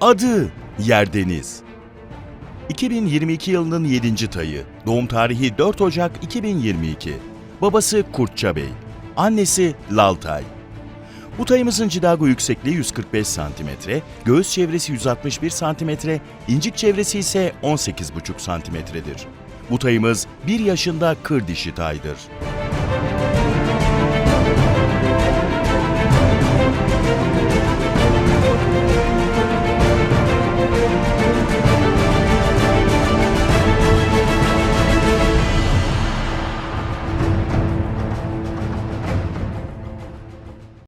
Adı Yerdeniz. 2022 yılının 7. tayı. Doğum tarihi 4 Ocak 2022. Babası Kurtça Bey. Annesi Laltay. Bu tayımızın cidago yüksekliği 145 cm, göğüs çevresi 161 cm, incik çevresi ise 18,5 cm'dir. Bu tayımız 1 yaşında kır dişi taydır.